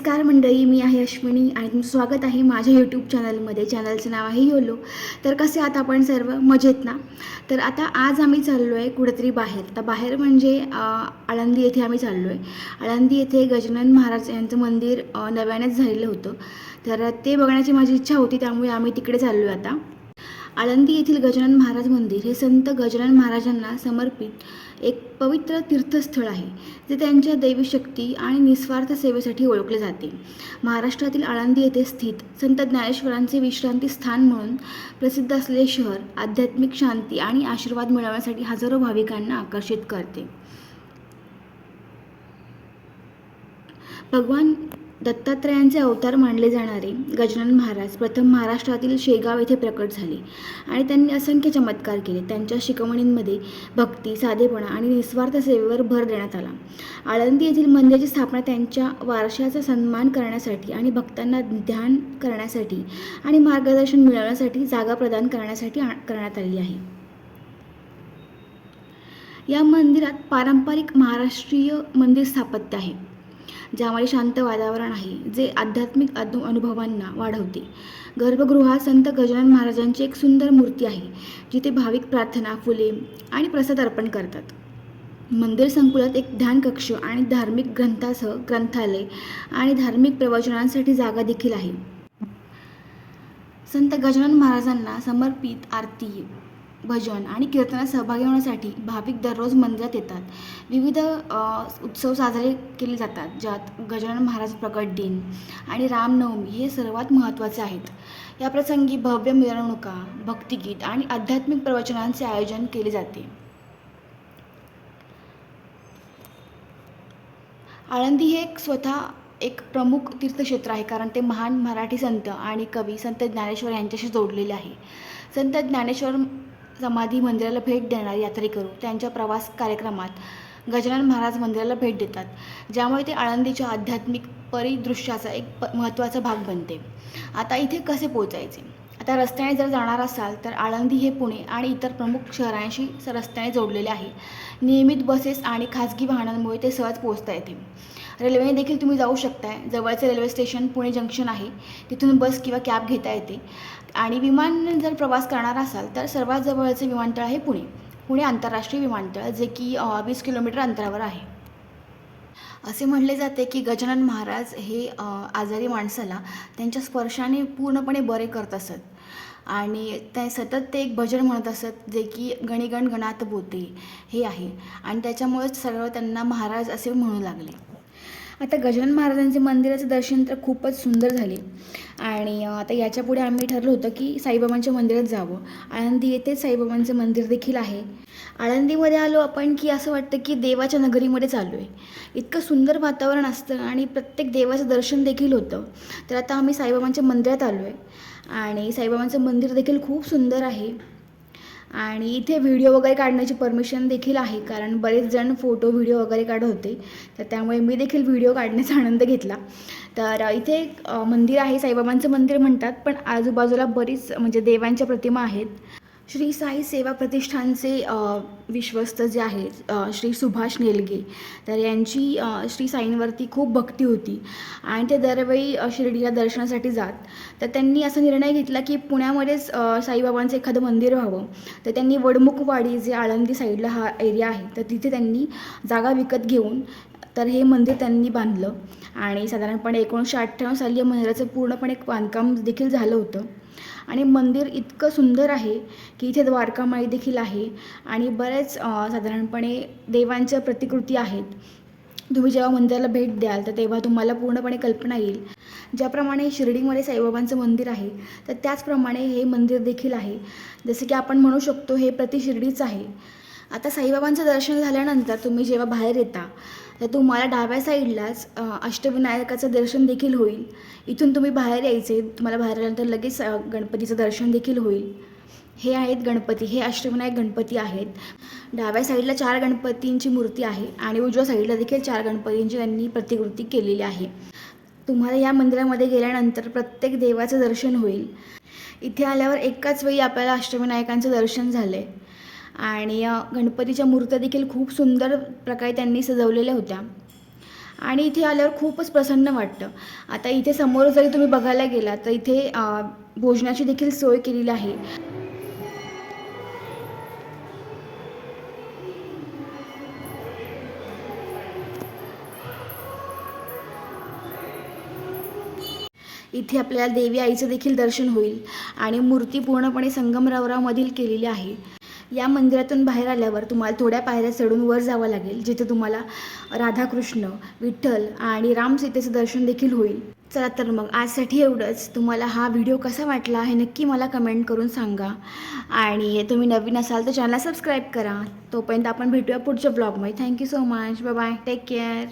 नमस्कार मंडळी मी आहे अश्विनी आणि तुमचं स्वागत आहे माझ्या यूट्यूब चॅनलमध्ये चॅनलचं नाव आहे योलो तर कसे आता आपण सर्व? मजेत ना? तर आता आज आम्ही चाललो आहे कुठेतरी बाहेर. आता बाहेर म्हणजे आळंदी येथे आम्ही चाललो आहे आळंदी येथे गजानन महाराज यांचं मंदिर नव्यानेच झालेलं होतं. तर ते बघण्याची माझी इच्छा होती त्यामुळे आम्ही तिकडे चाललो आहे आता. आळंदी येथील गजानन महाराज मंदिर हे संत गजानन महाराजांना समर्पित एक पवित्र तीर्थस्थळ आहे जे त्यांच्या दैवी शक्ती आणि निस्वार्थ सेवेसाठी ओळखले जाते. महाराष्ट्रातील आळंदी येथे स्थित संत ज्ञानेश्वरांचे विश्रांती स्थान म्हणून प्रसिद्ध असलेले शहर आध्यात्मिक शांती आणि आशीर्वाद मिळवण्यासाठी हजारो भाविकांना आकर्षित करते. भगवान दत्तात्रयांचे अवतार मानले जाणारे गजानन महाराज प्रथम महाराष्ट्रातील शेगाव येथे प्रकट झाले आणि त्यांनी असंख्य चमत्कार केले. त्यांच्या शिकवणींमध्ये भक्ती साधेपणा आणि निस्वार्थ सेवेवर भर देण्यात आला. आळंदी येथील मंदिराची स्थापना त्यांच्या वारशाचा सन्मान करण्यासाठी आणि भक्तांना ध्यान करण्यासाठी आणि मार्गदर्शन मिळवण्यासाठी जागा प्रदान करण्यासाठी करण्यात आली आहे. या मंदिरात पारंपरिक महाराष्ट्रीय मंदिर स्थापत्य आहे. ज्यामध्ये शांत वातावरण आहे जे आध्यात्मिक अनु अनुभवांना वाढवते. गर्भगृहात संत गजानन महाराजांची एक सुंदर मूर्ती आहे जिथे भाविक प्रार्थना फुले आणि प्रसाद अर्पण करतात. मंदिर संकुलात एक ध्यानकक्ष आणि धार्मिक ग्रंथासह ग्रंथालय आणि धार्मिक प्रवचनांसाठी जागा देखील आहे. संत गजानन महाराजांना समर्पित आरती भजन आणि कीर्तनात सहभागी होण्यासाठी भाविक दररोज मंदिरात येतात. विविध उत्सव साजरे केले जातात ज्यात गजानन महाराज प्रकट दिन आणि रामनवमी हे सर्वात महत्त्वाचे आहेत. या प्रसंगी भव्य मिरवणुका भक्तिगीत आणि आध्यात्मिक प्रवचनांचे आयोजन केले जाते. आळंदी हे एक स्वतः एक प्रमुख तीर्थक्षेत्र आहे कारण ते महान मराठी संत आणि कवी संत ज्ञानेश्वर यांच्याशी जोडलेले आहे. संत ज्ञानेश्वर समाधी मंदिराला भेट देणारे यात्रेकरू त्यांच्या प्रवास कार्यक्रमात गजानन महाराज मंदिराला भेट देतात. ज्यामुळे ते आळंदीच्या आध्यात्मिक परिदृश्याचा एक प महत्त्वाचा भाग बनते. आता इथे कसे पोचायचे आता रस्त्याने जर जाणार असाल तर आळंदी हे पुणे आणि इतर प्रमुख शहरांशी रस्त्याने जोडलेले आहे. नियमित बसेस आणि खाजगी वाहनांमुळे ते सहज पोहोचता येते रेल्वेने देखील तुम्ही जाऊ शकताय. जवळचे रेल्वे स्टेशन पुणे जंक्शन आहे. तिथून बस किंवा कॅब घेता येते. आणि विमान जर प्रवास करणार असाल तर सर्वात जवळचे विमानतळ आहे पुणे. पुणे आंतरराष्ट्रीय विमानतळ जे की वीस किलोमीटर अंतरावर आहे. असे म्हणले जाते की गजानन महाराज हे आजारी माणसाला त्यांच्या स्पर्शाने पूर्णपणे बरे करत असत. आणि ते सतत ते एक भजन म्हणत असत जे की गणिगण गणात बोते हे आहे. आणि त्याच्यामुळेच सर्व त्यांना महाराज असे म्हणू लागले. आता गजानन महाराजांचे मंदिराचं दर्शन तर खूपच सुंदर झाले. आणि आता याच्यापुढे आम्ही ठरलं होतं की साईबाबांच्या मंदिरात जावं. आळंदी येथेच साईबाबांचं मंदिर देखील आहे. आळंदीमध्ये आलो आपण की असं वाटतं की देवाच्या नगरीमध्ये चालू आहे इतकं सुंदर वातावरण असतं आणि प्रत्येक देवाचं दर्शन देखील होतं. तर आता आम्ही साईबाबांच्या मंदिरात आलो आहे आणि साईबाबांचं मंदिर देखील खूप सुंदर आहे. आणि इथे व्हिडिओ वगैरे काढण्याची परमिशन देखील आहे कारण बरेच जण फोटो व्हिडिओ वगैरे काढत होते तर त्यामुळे मी देखील व्हिडिओ काढण्याचा आनंद घेतला. तर इथे एक मंदिर आहे साईबाबांचं मंदिर म्हणतात पण आजूबाजूला बरीच म्हणजे देवांच्या प्रतिमा आहेत. श्री साई सेवा प्रतिष्ठानचे विश्वस्त जे आहेत श्री सुभाष नेलगे तर यांची श्री साईंवरती खूप भक्ती होती. आणि ते दरवेळी शिर्डीला दर्शनासाठी जात. तर त्यांनी असा निर्णय घेतला की पुण्यामध्येच साईबाबांचं एखादं मंदिर व्हावं. तर त्यांनी वडमुखवाडी जे आळंदी साईडला हा एरिया आहे तर तिथे त्यांनी जागा विकत घेऊन तर हे मंदिर त्यांनी बांधलं. आणि साधारणपणे एकोणीसशे अठ्ठ्याण्णव साली या मंदिराचं पूर्णपणे बांधकाम देखील झालं होतं. आणि मंदिर इतकं सुंदर आहे की इथे द्वारकामाई देखील आहे. आणि बरेच साधारणपणे देवांच्या प्रतिकृती आहेत. तुम्ही जेव्हा मंदिराला भेट द्याल तर तेव्हा तुम्हाला पूर्णपणे कल्पना येईल. ज्याप्रमाणे शिर्डीमध्ये साईबाबांचं मंदिर आहे तर त्याचप्रमाणे हे मंदिर देखील आहे. जसं की आपण म्हणू शकतो हे प्रति शिर्डीच आहे. आता साईबाबांचं दर्शन झाल्यानंतर तुम्ही जेव्हा बाहेर येता तर तुम्हाला डाव्या साईडलाच अष्टविनायकाचं दर्शन देखील होईल. इथून तुम्ही बाहेर यायचे तुम्हाला बाहेर आल्यानंतर लगेच गणपतीचं दर्शन देखील होईल. हे आहेत गणपती हे अष्टविनायक गणपती आहेत. डाव्या साईडला चार गणपतींची मूर्ती आहे आणि उजव्या साईडला देखील चार गणपतींची त्यांनी प्रतिकृती केलेली आहे. तुम्हाला या मंदिरामध्ये गेल्यानंतर प्रत्येक देवाचं दर्शन होईल. इथे आल्यावर एकाच वेळी आपल्याला अष्टविनायकांचं दर्शन झालं आहे आणि गणपतीच्या मूर्त्या देखील खूप सुंदर प्रकारे त्यांनी सजवलेल्या होत्या. आणि इथे आल्यावर खूपच प्रसन्न वाटतं. आता इथे समोर जरी तुम्ही बघायला गेला तर इथे भोजनाची देखील सोय केलेली आहे. इथे आपल्याला देवी आईचं देखील दर्शन होईल आणि मूर्ती पूर्णपणे संगमरवरामधील केलेली आहे. या मंदिरातून बाहेर आल्यावर तुम्हाला थोड्या पायऱ्या चढून वर जावं लागेल जिथे तुम्हाला राधाकृष्ण विठ्ठल आणि रामसीतेचं दर्शन देखील होईल. चला तर मग आजसाठी एवढंच. तुम्हाला हा व्हिडिओ कसा वाटला हे नक्की मला कमेंट करून सांगा. आणि तुम्ही नवीन असाल तर चॅनल सबस्क्राईब करा. तोपर्यंत आपण भेटूया पुढच्या ब्लॉगमध्ये thank you so much bye bye take care